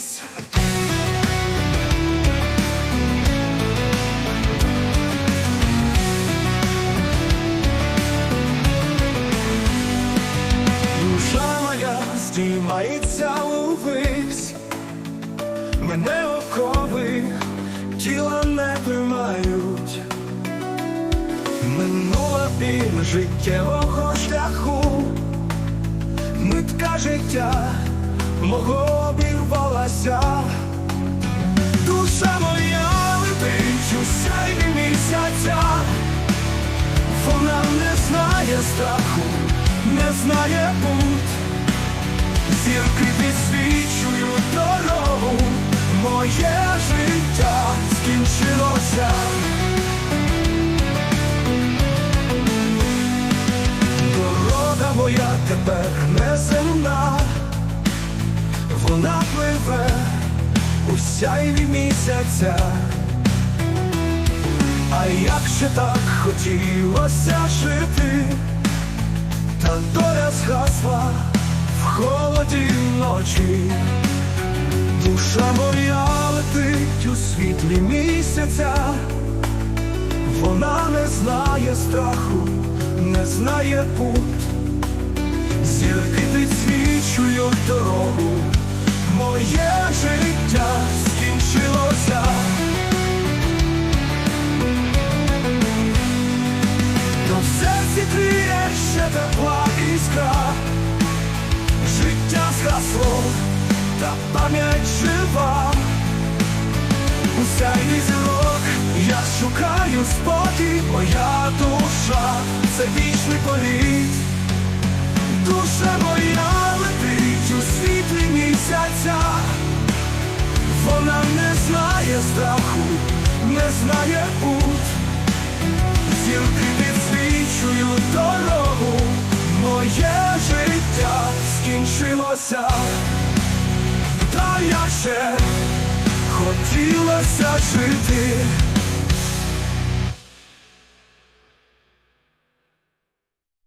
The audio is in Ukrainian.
колись. Душа моя здіймається увись, мене окови тіла не тримають, минула біль життєвого шляху, нитка життя мого обірвалася, душа моя летить у сяйві місяця, вона не знає страху, не знає путь, зірки підсвічують дорогу, моє життя скінчилося. Вона пливе у сяйві місяця. А як ще так хотілося жити, та доля згасла в холоді ночі, душа моя летить у світлі місяця, вона не знає страху, не знає путь, зірки підсвічують дорогу, в ще тепла іскра, життя згасло, та пам'ять жива. У сяйві зірок я шукаю спокій, моя душа, це вічний політ. Душа моя летить у світлі місяця, вона не знає страху, не знає путь. Моє життя скінчилося, та я ще хотілося жити.